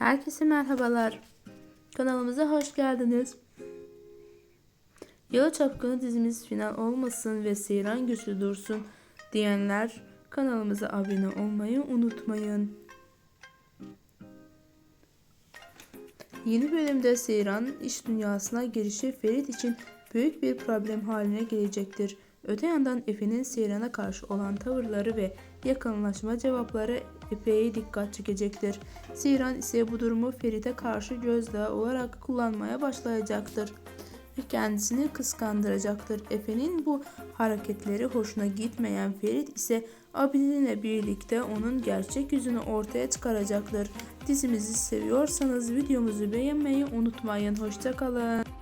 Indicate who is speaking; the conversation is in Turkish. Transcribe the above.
Speaker 1: Herkese merhabalar. Kanalımıza hoş geldiniz. Yalı Çapkını dizimiz final olmasın ve seyran güçlü dursun diyenler kanalımıza abone olmayı unutmayın. Yeni bölümde Seyran iş dünyasına girişi Ferit için büyük bir problem haline gelecektir. Öte yandan Efe'nin Seyran'a karşı olan tavırları ve yakınlaşma cevapları epey dikkat çekecektir. Seyran ise bu durumu Ferit'e karşı gözdağı olarak kullanmaya başlayacaktır ve kendisini kıskandıracaktır. Efe'nin bu hareketleri hoşuna gitmeyen Ferit ise Abidin'le birlikte onun gerçek yüzünü ortaya çıkaracaktır. Dizimizi seviyorsanız videomuzu beğenmeyi unutmayın. Hoşçakalın.